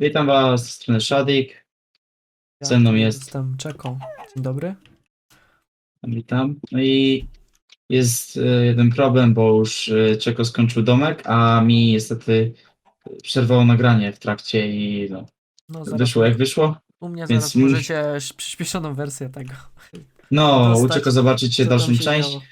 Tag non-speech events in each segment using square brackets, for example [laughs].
Witam was z strony Shadik. Ja Ze mną jest- Jestem Czeką. Dzień dobry. Witam. No i jest e, jeden problem, bo już e, Czeko skończył domek, a mi niestety przerwało nagranie w trakcie i no, No, zaraz wyszło jak wyszło. U mnie więc zaraz możecie sz- przyspieszoną wersję tego. No, u Dostać, Czeko zobaczycie co tam dalszą się część. działo.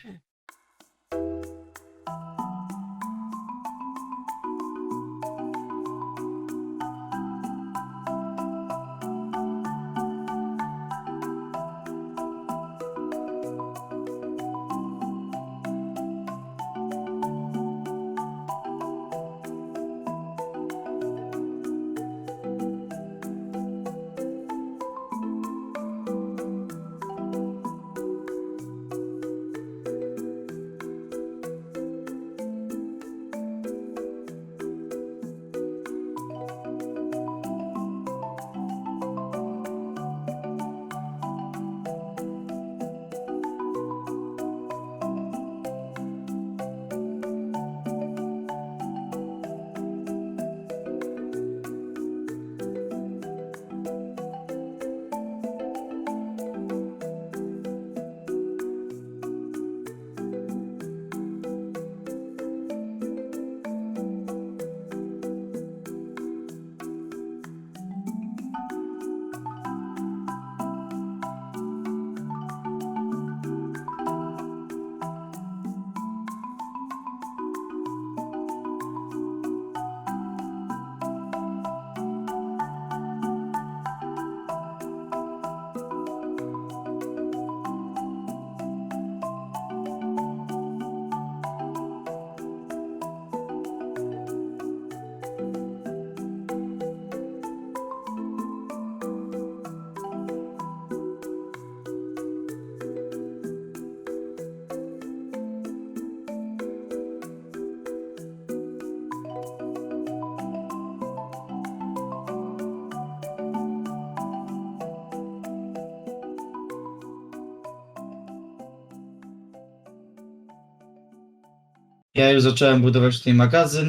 Ja już zacząłem budować tutaj magazyn.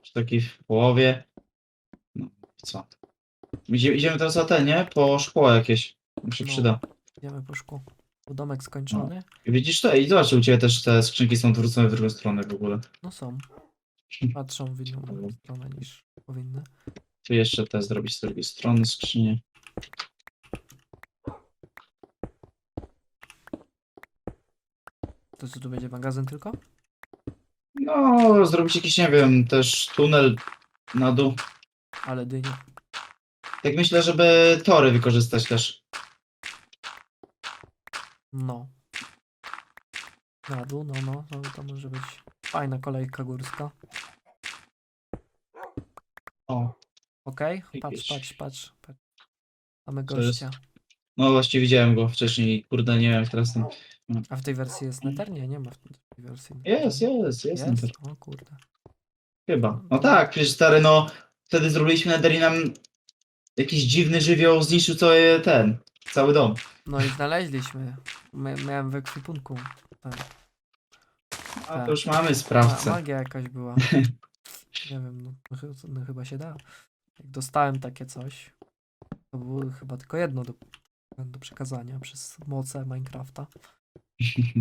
Już taki w połowie. No, co? Idzie, idziemy teraz na ten, nie? Po szkło jakieś. Mi się No. przyda. Idziemy po szkół. Tu domek skończony. I Widzisz to? I zobacz, u ciebie też te skrzynki są odwrócone w drugą stronę w ogóle. No są. Patrzą w inną stronę niż powinny. Tu jeszcze te zrobić z drugiej strony skrzynię. To co tu będzie magazyn tylko? No, zrobić jakiś, nie wiem, też tunel na dół. Ale dynia. Tak myślę, żeby tory wykorzystać też. No. Na dół, no, no, no to może być fajna kolejka górska. O, Okej? Patrz, Jakieś- patrz, patrz, patrz. Mamy Co jest? gościa. no właśnie widziałem go wcześniej, kurde, nie wiem, teraz tam. A w tej wersji jest Nether? Nie, nie ma w tej wersji. Jest, jest, jest, Jest? Nether. O kurde. Chyba. No tak, przecież stary, no, wtedy zrobiliśmy Nether i nam jakiś dziwny żywioł zniszczył cały ten, cały dom. No i znaleźliśmy. My, miałem w ekwipunku. Tak. A Tak. to już mamy Ma, sprawcę. magia jakaś była. [laughs] Nie wiem, no, no, no chyba się da. Jak dostałem takie coś, to było chyba tylko jedno do, do przekazania przez moce Minecrafta. [laughs]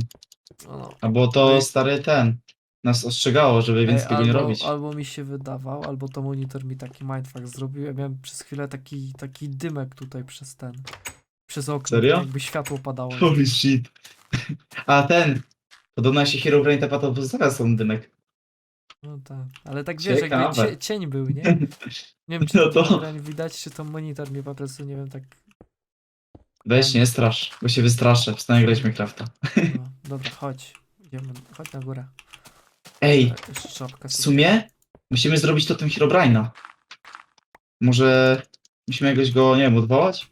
No. A bo to Ej. stary ten, nas ostrzegało, żeby więcej Ej, tego nie albo, robić. albo mi się wydawał, albo to monitor mi taki mindfuck zrobił. Ja miałem przez chwilę taki, taki dymek tutaj przez ten. Przez okno. Serio? Jakby światło padało. Holy shit. [laughs] A ten, podobno się Herobrine tepa, to pozostawia są dymek. No tak. Ale tak wiesz, jakby Ciekawe. cie, cień był, nie? [laughs] Nie wiem, czy No to widać, czy to monitor mnie po prostu, nie wiem, tak. Weź, nie strasz, bo się wystraszę, wstanę grać Minecrafta. No, [laughs] dobra, chodź. Idziemy, chodź na górę. Ej, Jeszcze w sobie. sumie musimy zrobić to tym Herobrine'a. Może musimy jakoś go, nie wiem, odwołać?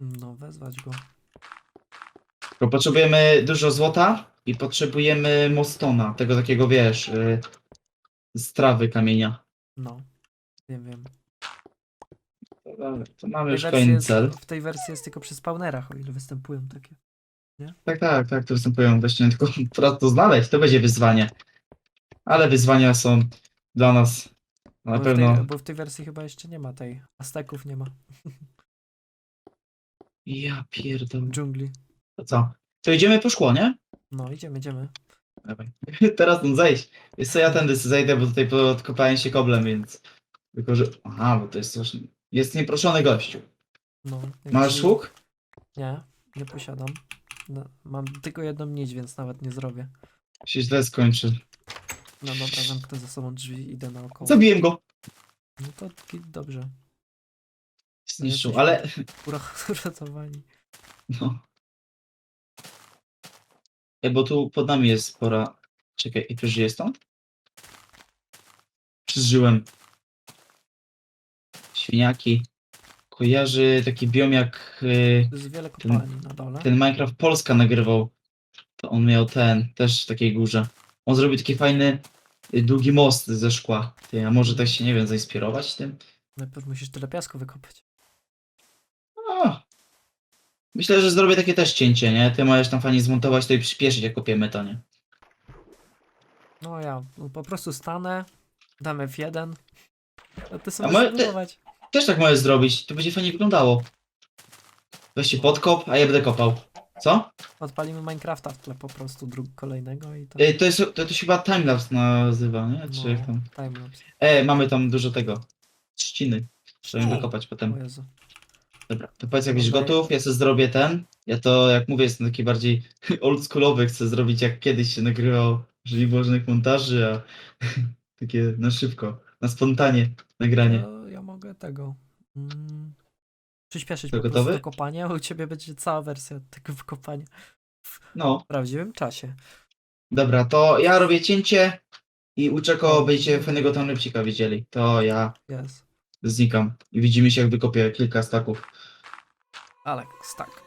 No, wezwać go. Tylko potrzebujemy dużo złota i potrzebujemy mostona, tego takiego, wiesz, y, z trawy kamienia. No. Wiem, wiem. Dobra, to mamy już kolejny jest, cel. w tej wersji jest tylko przy spawnerach, o ile występują takie. Tak, tak, tak, to występują właśnie, [laughs] tylko teraz to znaleźć, to będzie wyzwanie. Ale wyzwania są dla nas Na bo, pewno. W tej, bo w tej wersji chyba jeszcze nie ma tej. Azteków nie ma. [laughs] Ja pierdolę. Dżungli. To co? To idziemy po szkło, nie? No, idziemy, idziemy. Dawaj. [laughs] Teraz tam zejść. Wiesz co, ja tędy zejdę, bo tutaj podkopałem się koblem, więc... Tylko, że... Aha, bo to jest strasznie... Jest nieproszony gościu. No, Masz jeśli- łuk? Nie, nie posiadam. No, mam tylko jedną nić, więc nawet nie zrobię. Się źle skończy. No dobra, zamknę za sobą drzwi, idę naokoło. Zabiłem go! No to git, dobrze. Zniszczył, ale... Ura- [laughs] Uratowani. No. Ej, bo tu pod nami jest spora... Czekaj, i przeżyję stąd? Przeżyłem. Świniaki. Kojarzy taki biom jak y, To jest wiele kopalni na dole. ten Minecraft Polska nagrywał. To on miał ten, też w takiej górze. On zrobił taki fajny, y, długi most ze szkła. Ty, a może tak się, nie wiem, zainspirować tym? Najpierw musisz tyle piasku wykopać. O. Myślę, że zrobię takie też cięcie, nie? Ty możesz tam fajnie zmontować to i przyspieszyć, jak kopiemy to, nie? No ja no, po prostu stanę, dam F1. A ty A sobie moje- zbudować. Też tak możesz zrobić, to będzie fajnie wyglądało. Weź się podkop, a ja będę kopał. Co? Odpalimy Minecrafta w tle po prostu drug kolejnego i to. Y, To jest, to, to się chyba timelapse nazywa, nie? Czy jak tam? timelapse. E, mamy tam dużo tego. Trzciny. Trzeba ją O, wykopać O potem. Jezu. Dobra, to powiedz jak Dobra. gotów, ja sobie zrobię ten. Ja to, jak mówię, jestem taki bardziej [laughs] oldschoolowy, chcę zrobić jak kiedyś się nagrywał, żadnych montaży, a [laughs] takie na szybko, na spontanie nagranie. Ja, mogę tego. Mm, przyspieszyć To po prostu gotowy? to kopanie, u ciebie będzie cała wersja tego [laughs] wykopania No, w prawdziwym czasie. dobra, to ja robię cięcie i u Czeko będziecie fajnego timelapsika widzieli. To ja Jest. znikam i widzimy się jak wykopię kilka staków. Alex, tak.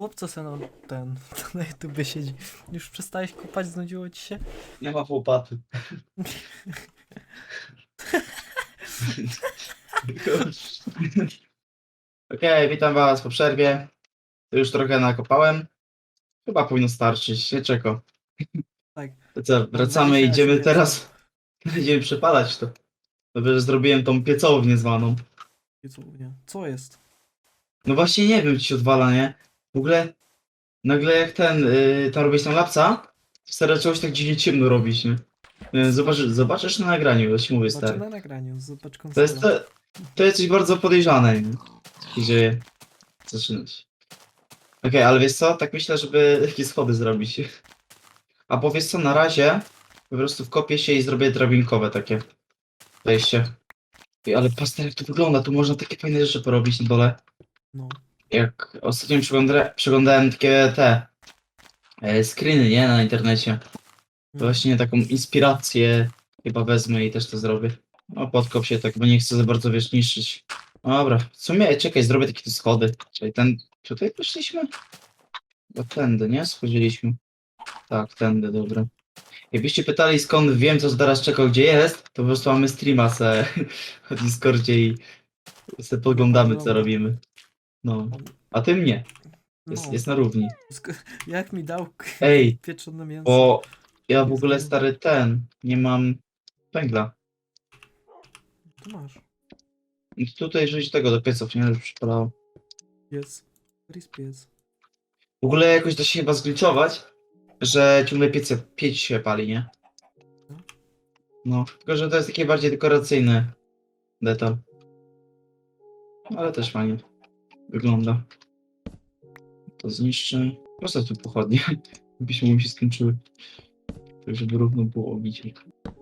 Chłopco se [laughs] na ten, na YouTube siedzi. Już przestałeś kopać, znudziło ci się? Nie ma łopaty. Okej, witam was po przerwie. To już trochę nakopałem. Chyba powinno starczyć, nie czeko. Tak. To co, wracamy, 20 idziemy teraz. Będziemy [laughs] przepalać to. Dobrze, że zrobiłem tą piecownię zwaną. Jezu, nie. Co jest? No właśnie nie wiem, czy się odwala, nie? W ogóle nagle jak ten, yy, tam robisz tam lapsa, to stary zaczęło się tak dziwnie ciemno robić, nie? Yy, Zobaczysz, zobaczysz na nagraniu, ja ci mówię, Zobaczę stary. na nagraniu, zobacz To konsolę. jest, to, to jest coś bardzo podejrzane, nie? Co się dzieje? Zaczynać. Okej, ale wiesz co? Tak myślę, żeby jakieś schody zrobić. A bo wiesz co, na razie po prostu wkopię się i zrobię drabinkowe takie wejście. Ej, ale paster jak to wygląda, tu można takie fajne rzeczy porobić na dole. No. Jak ostatnio przegląda, przeglądałem takie te e, screeny, nie? Na internecie. To właśnie taką inspirację chyba wezmę i też to zrobię. No podkop się tak, bo nie chcę za bardzo wiesz niszczyć. Dobra, w sumie czekaj, zrobię takie tu schody. Czyli ten, tutaj poszliśmy? Bo tędy, nie? Schodziliśmy. Tak, tędy, dobra. Jakbyście pytali skąd wiem co teraz czekał gdzie jest, to po prostu mamy streama se [laughs] w Discordzie i se podglądamy co robimy. No, a tym nie, jest, No. jest na równi. Sk- Jak mi dał k- Ej, pieczone mięso? bo ja w ogóle stary ten, nie mam węgla. Tu masz. I Tutaj rzuć tego do pieców, nie? Już przypalało. Jest. Crisp jest. W ogóle jakoś da się chyba zgliczować, że ciągle piece, pieć się pali, nie? No, tylko że to jest taki bardziej dekoracyjny detal. Ale też fajnie wygląda. To zniszczę. Po prostu tu pochodnie, [laughs] byśmy mi się skończyły. Tak, żeby równo było widzieć.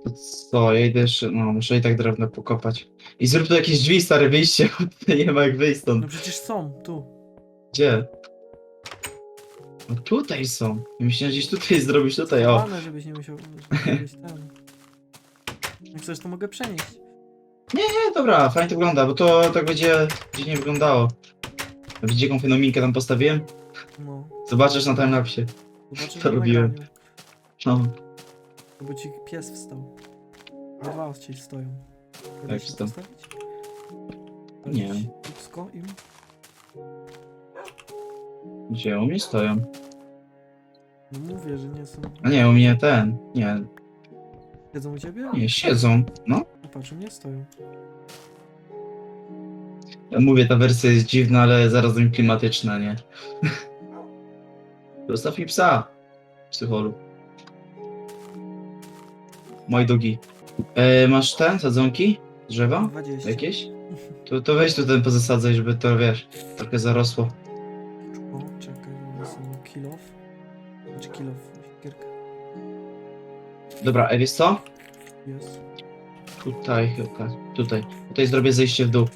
To co, ja idę jeszcze, no muszę i tak drewno pokopać. I zrób tu jakieś drzwi, stare wyjście, bo tutaj nie ma jak wyjść stąd. No przecież są, tu. Gdzie? No tutaj są. Ja Myślałem, gdzieś tutaj zrobić, tutaj, o. Schowane, żebyś nie musiał... Żebyś ten... Jak chcesz, to mogę przenieść. Nie, dobra, fajnie to wygląda, bo to tak będzie dziwnie wyglądało. Widzicie, jaką fajną minkę tam postawiłem? No. Zobaczysz na timelapsie. Zobaczysz To na robiłem. nagraniu. No, Bo ci pies wstał. Dwa ci stoją. Jak Da się wstał? postawić? Nie. Tupsko im? gdzie u mnie stoją? No mówię, że nie są. A nie, u mnie ten. Nie, Siedzą u ciebie? nie, siedzą. No, No patrz, u mnie stoją. Mówię, ta wersja jest dziwna, ale zarazem klimatyczna, nie? [laughs] Zostaw mi psa, psycholu. Mój dogi. E, masz ten, sadzonki? Drzewa? 20. Jakieś? To, to weź tu ten pozasadzaj, żeby to, wiesz, trochę zarosło. O, czekaj, one są kill off. Znaczy kill off, siekierka. Dobra, a wiesz co? Jest. Tutaj chyba, tutaj. Tutaj zrobię zejście w dół.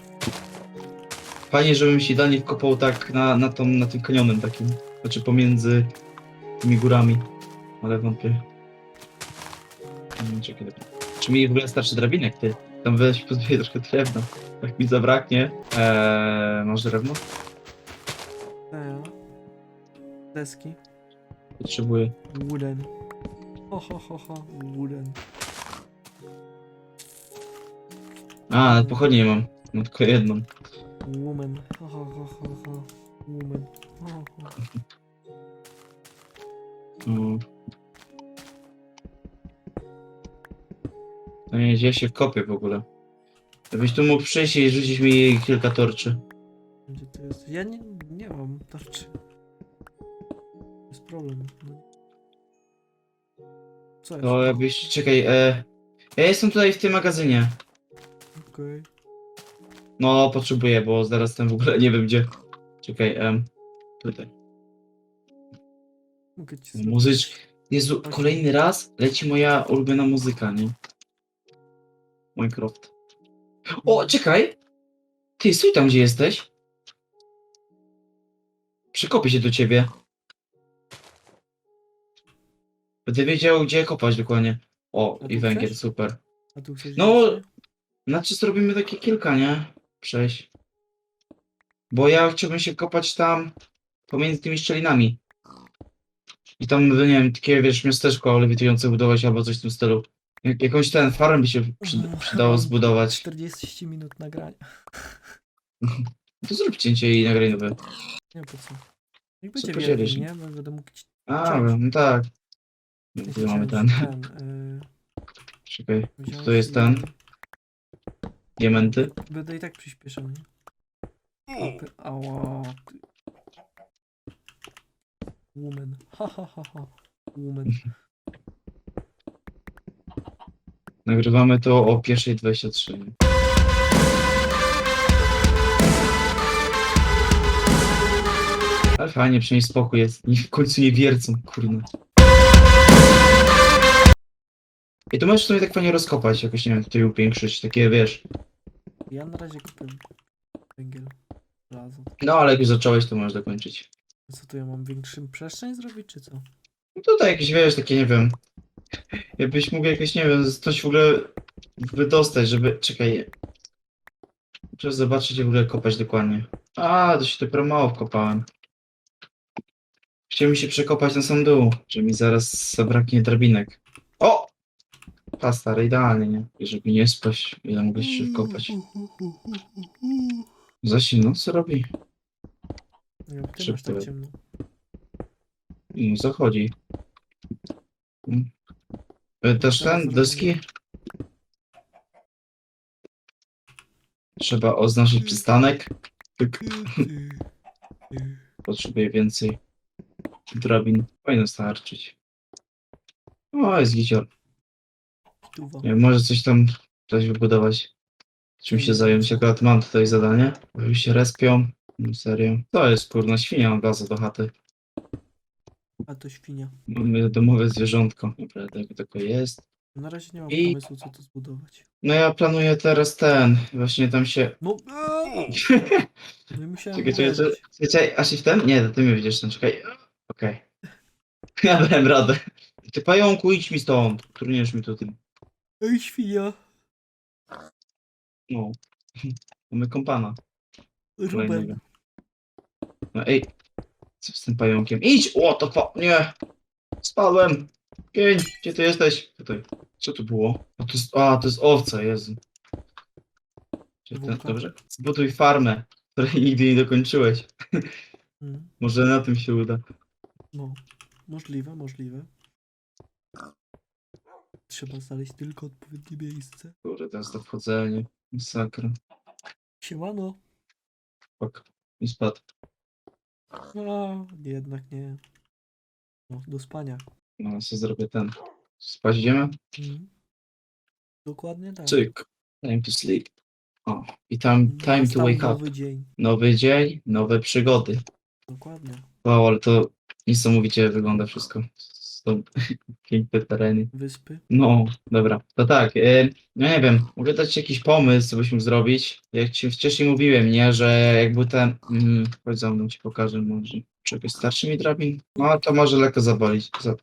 Fajnie, żebym się idealnie wkopał tak na, na, tą, na tym kanionem takim. Znaczy pomiędzy tymi górami. Ale wątpię. Nie, czekaj, dobra. Czy mi w ogóle starczy drabinek, ty? Tam weź pozbieraj troszkę drewna. Jak mi zabraknie. Eee, masz drewno? Te. Deski. Potrzebuję. Wooden. Ho, ho, ho, ho. Wooden. A, pochodnie nie mam. Mam tylko jedną. Woman. Ho, ho, ho, ho, ho. Woman. Ho, ho. Mm. No nie, gdzie ja się wkopię w ogóle. Gdybyś tu mógł przyjść i rzucić mi kilka torczy. Gdzie to jest? Ja nie, nie mam tarczy. Jest problem. No. Co jest? To jakbyś, czekaj, e, ja jestem tutaj w tym magazynie. Okej. No, potrzebuję, bo zaraz ten w ogóle nie wiem gdzie. Czekaj, em, tutaj. Mogę ci zrobić. Muzyczka. Jezu, kolejny raz leci moja ulubiona muzyka, nie? Minecraft. O, czekaj! Ty, stój tam, gdzie jesteś. Przekopię się do ciebie. Będę wiedział, gdzie kopać dokładnie. O, A i węgiel, chcesz? super. A tu chcesz No? Znaczy, zrobimy takie kilka, nie? Przejść. Bo ja chciałbym się kopać tam pomiędzy tymi szczelinami. I tam, nie wiem, takie, wiesz, miasteczko lewitujące budować albo coś w tym stylu. Jak, jakąś ten farm by się przy, Mhm. przydało zbudować. 40 minut nagrania. [laughs] To zrób cięcie i nagraj nowe. Nie po co. Jak będzie wielki, nie? Bo Będę mógł ci A, no tak. Tu mamy ten. ten y, Czekaj, to jest ten. Diamenty. Będę i tak przyspieszał, nie? Opy- Ała. ty. Woman. Ha ha ha ha. Woman. [laughs] Nagrywamy to o 1.23. nie? Ale fajnie, przynajmniej spokój jest. I w końcu nie wiercą, kurna. I to możesz sobie tak fajnie rozkopać, jakoś, nie wiem, tutaj upiększyć, takie, wiesz. Ja na razie kupię węgiel. Żelazo. No, ale jak już zacząłeś, to możesz dokończyć. Co tu ja mam większym przestrzeń zrobić, czy co? No tutaj jakieś, wiesz, takie, nie wiem. Jakbyś mógł jakieś, nie wiem, coś w ogóle wydostać, żeby... Czekaj. Muszę zobaczyć, jak w ogóle kopać dokładnie. A, to się dopiero mało wkopałem. Chciałem się przekopać na sam dół, że mi zaraz zabraknie drabinek. O! Ta stary, idealnie, nie? I żeby nie spać, ile mogę się wkopać. Zasi noc robi? Jak ty masz Szybko. tak ciemno. No, zachodzi. Mm. E, Też Teraz ten, zrobimy. deski? Trzeba oznaczyć przystanek. Potrzebuję więcej drabin. Powinno starczyć. O, jest gicior. Nie wiem, może coś tam coś wybudować. Czym się zająć? Akurat mam tutaj zadanie. Bo się respią. No serio. To jest kurna świnia mam bazę do chaty. A to świnia. Mamy domowe zwierzątko. Naprawdę, jak tylko jest. Na razie nie mam I- pomysłu, co tu zbudować. No ja planuję teraz ten. Właśnie tam się. No, [laughs] no i musiałem Czekaj, czekaj, uderzyć. czekaj, czekaj, aż i w ten? Nie, to ty mnie widzisz ten, czekaj. Okej. [laughs] Ja dałem radę. Ty pająku, idź mi stąd. Truniesz mi tu tym. Ej, świnia. No. Mamy kompana. Ruben. Kolejnego. No ej. Co z tym pająkiem? Idź! O, to fa... Nie! Spadłem! Kień, gdzie ty jesteś? Tutaj. Co tu było? A to jest, a, to jest owca, Jezu. Czy dobrze? Zbuduj farmę, której [laughs] nigdy nie dokończyłeś. Mm, Może na tym się uda. No, możliwe, możliwe. Trzeba znaleźć tylko odpowiednie miejsce. Kurde, teraz to wchodzenie. Masakra. Siemano. Fuck. I spadł. A, jednak nie. No, do spania. No, co zrobię ten. Spać idziemy? Mm. Dokładnie tak. Cyk. Time to sleep. O, i tam time to Nastał wake up. nowy dzień. Nowy dzień, nowe przygody. Dokładnie. Wow, ale to niesamowicie wygląda wszystko. Są piękne [laughs] tereny. Wyspy. No, dobra. To tak, e, no nie wiem, mogę dać ci jakiś pomysł, co byś mógł zrobić. Jak ci wcześniej mówiłem, nie, że jakby ten... Mm, chodź za mną, ci pokażę może. Czekaj, starczy mi drabin? No, to może lekko zabolić. Za,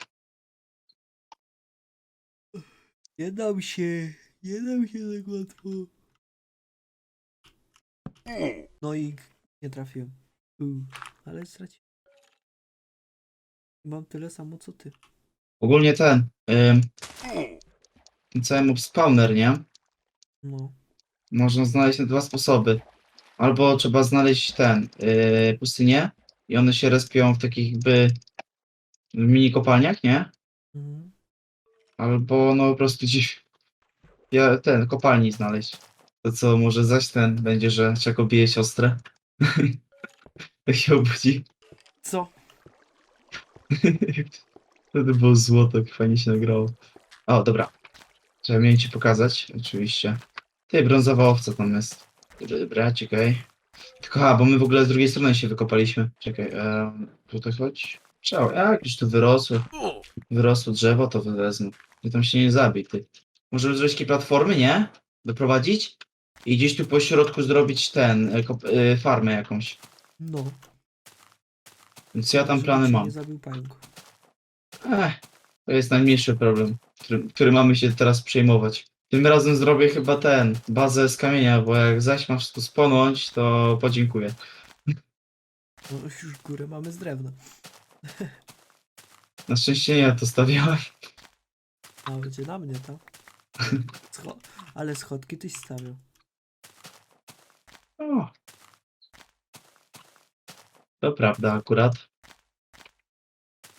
Nie dam się. Nie dam się tak łatwo. No i nie trafiłem. Ale straciłem. Mam tyle samo co ty. ogólnie ten... Ten cały mob spawner, nie? No. Można znaleźć na dwa sposoby. Albo trzeba znaleźć ten, yy, pustynię i one się respią w takich jakby mini kopalniach, nie? Mhm. Albo no po prostu gdzieś ja, ten, kopalni znaleźć. To co, może zaś ten będzie, że czego bije siostrę? [laughs] Jak się obudzi. Co? [laughs] Wtedy było złoto, fajnie się nagrało. O, dobra. Trzeba mieć ci pokazać, oczywiście. Ty, brązowa owca tam jest. Dobra, czekaj. Tylko, a, bo my w ogóle z drugiej strony się wykopaliśmy. Czekaj, um, tutaj chodź. Trzeba, jak już tu wyrosło, wyrosło drzewo, to wywezmę. I tam się nie zabij, ty. Możemy zrobić takie platformy, nie? Doprowadzić? I gdzieś tu po środku zrobić ten, e, e, farmę jakąś. No. Więc ja tam Żeby plany cię mam. Nie zabił pająk. Ech, to jest najmniejszy problem, który, który mamy się teraz przejmować. Tym razem zrobię chyba ten, bazę z kamienia, bo jak zaś ma wszystko spłonąć, to podziękuję. No już górę mamy z drewna. Na szczęście nie ja to stawiałem. A będzie na mnie, tak? [laughs] Scho- ale schodki tyś stawiał. O. To prawda akurat.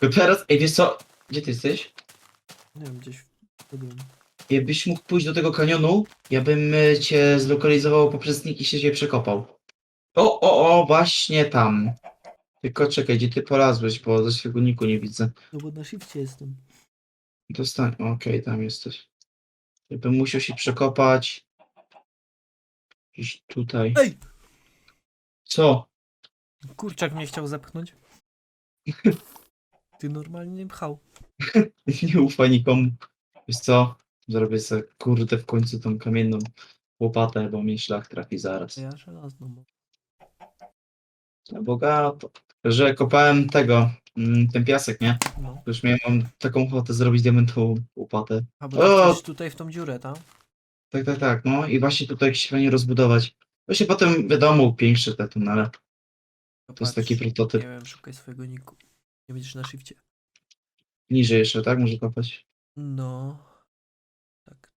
Tylko teraz, ej wiesz co? Gdzie ty jesteś? Nie wiem, gdzieś w domu. Jakbyś mógł pójść do tego kanionu, ja bym e, cię zlokalizował poprzez nick i się cię przekopał. O, o, o, właśnie tam. Tylko czekaj, gdzie ty polazłeś, bo ze swojego niku nie widzę. No bo na shifcie jestem. Dostań, okej, tam jesteś. Ja bym musiał się przekopać. Gdzieś tutaj. Ej! Co? Kurczak mnie chciał zepchnąć. Ty normalnie nie pchał. [laughs] Nie ufaj nikomu. Wiesz co? Zrobię sobie kurde w końcu tą kamienną łopatę, bo mi szlak trafi zaraz. Ja żelazną. mam. Na bogato. Że kopałem tego, mm, ten piasek, nie? No. Już miałem taką ochotę zrobić diamentową łopatę. A bo O! tutaj w tą dziurę, tak? Tak, tak, tak, no i właśnie tutaj jakieś fajnie rozbudować. Się potem, wiadomo, upiększy ten tunel. To jest taki prototyp. Nie wiem, szukaj swojego niku. Nie będziesz na shifcie. Niżej jeszcze, tak? Może kopać? No. Tak.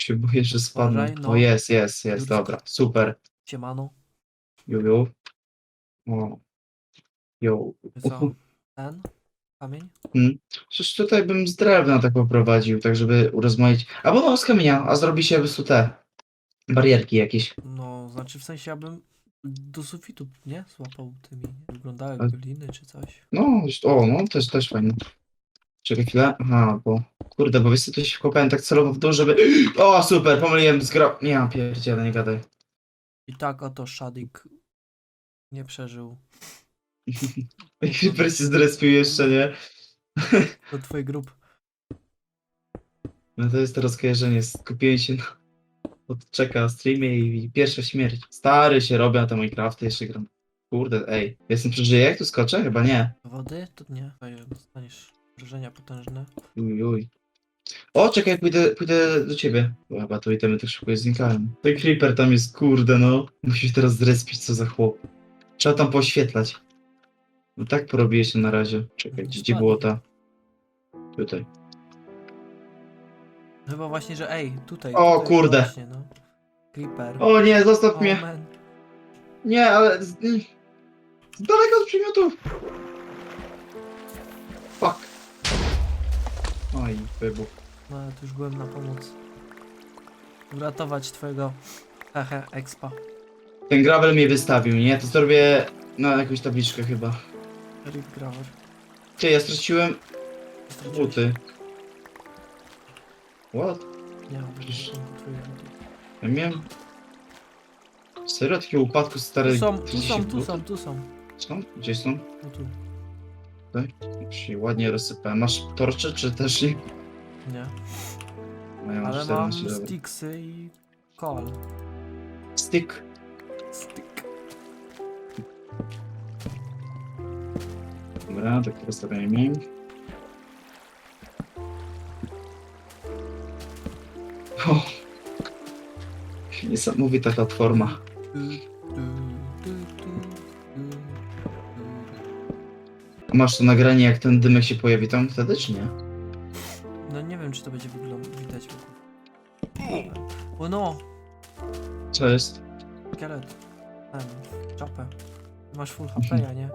Się boję, że spadnę. Uważaj, no. O, jest, jest, jest, dobra, super. Siemano. Ju, ju. O. Jo. Co? Ten? Kamień? Przecież tutaj bym z drewna tak poprowadził, tak żeby urozmaicić. Albo no z kamienia, a zrobi się po prostu te barierki jakieś. No, znaczy w sensie ja bym do sufitu, nie? Złapał tymi. Wyglądały A- jak gliny czy coś. No, o, no też, też fajnie. Czekaj chwilę. Aha, bo kurde, bo wiesz co, tu się wkopałem tak celowo w dół, żeby... [gasps] O, super, pomyliłem z gro... Nie, ja pierdziele, nie gadaj. I tak oto Shadik nie przeżył. [laughs] Creeper się zrespił jeszcze, nie? Do twojej grup. No to jest to skojarzenie, skupiłem się na... Odczeka streamie i pierwsza śmierć. Stary się robię na te Minecrafty, jeszcze gram. Kurde, ej, jestem przeżyję, jak tu skoczę? Chyba nie. Wody? To nie. Tutaj Dostaniesz wrażenia potężne. Uj, uj. O, czekaj, pójdę, pójdę do ciebie. Bo chyba to itemy tak szybko znikają. Ten creeper tam jest, kurde, no. Musisz teraz zrespić, co za chłop. Trzeba tam poświetlać. No tak porobię się na razie. Czekaj, gdzie, gdzie było ta? Tutaj. Chyba właśnie, że ej, tutaj. O, tutaj kurde. Właśnie, no. Creeper. O nie, zostaw O, mnie. man. Nie, ale z, mm, z daleka od przymiotów. Fuck. Oj, wybuch. No, ja tu już byłem na pomoc. Uratować twojego hehe expa. Ten gravel mnie wystawił, nie? To zrobię na jakąś tabliczkę chyba. Rip Graver. Ty, ja straciłem buty. What? Nie, buty. Ja miałem... Serio? Takiego upadku. Tu są, tu 30 są, tu są, tu są. Są? Gdzie są? No tu. Się ładnie rozsypałem. Masz torcze, czy też nie? Nie. No ja mam Ale mam 14 dobra. sticksy i kol. Stick. Stick. Dobra, tak rozstawiamy. O! Niesamowita tu, tu. Masz to nagranie, jak ten dymek się pojawi tam wtedy, czy nie? No nie wiem, czy to będzie wyglądać widać. O no! Co jest? Szkielet. Ten. Czapę. Ty Masz full HP, ja nie?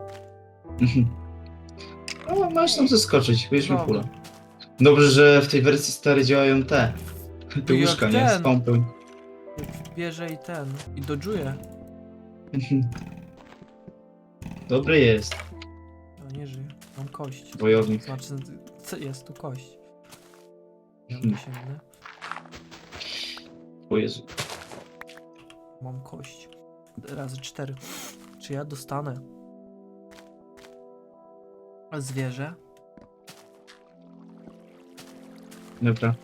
O, masz tam bierzmy Dobra. pula. Dobrze, że w tej wersji starej działają te. Te Jak łóżka, nie? ten. Jak bierze i ten. I dodżuje. [laughs] Dobry jest. No nie żyje. Mam kość. Wojownik. Znaczy, co jest tu kość? Ja Hmm. O Jezu. Mam kość. Razy cztery. Czy ja dostanę zwierzę? Dobra.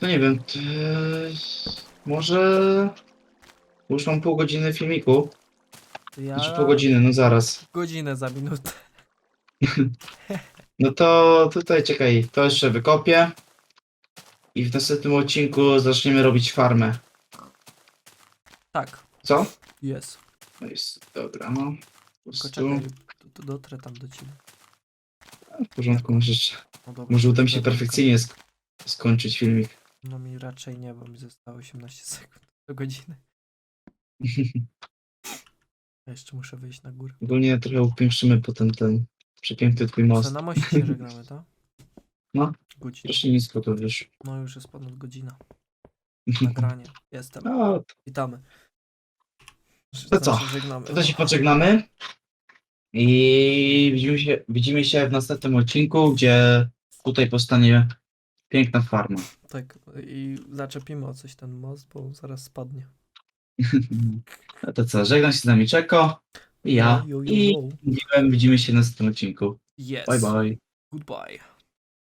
To nie wiem, ty... może... Już mam pół godziny filmiku. To ja Znaczy pół godziny, no zaraz. godzinę za minutę. [laughs] No to tutaj czekaj, to jeszcze wykopię. I w następnym odcinku zaczniemy robić farmę. Tak, Co? jest. No jest, dobra, no. Po Tylko prostu, czekaj, do- dotrę tam do ciebie. w porządku, możesz, No dobra, może uda mi to się perfekcyjnie sk- skończyć filmik. No mi raczej nie, bo mi zostało 18 [laughs] sekund do godziny. Ja jeszcze muszę wyjść na górę. Ogólnie trochę upiększymy potem ten przepiękny twój Co, most. na moście się żegnamy, tak? No. Godzina. Nisko to wiesz. No już jest ponad godzina. [laughs] Nagranie. Jestem. No, Witamy. To co? Znaczy, Żegnamy. to, to się pożegnamy. I widzimy się, widzimy się w następnym odcinku, gdzie tutaj powstanie piękna farma. Tak, i zaczepimy o coś ten most, bo zaraz spadnie. [laughs] No to co, żegnam się z nami Czeko i ja. I widzimy się w następnym odcinku. Yes. Bye bye. Goodbye.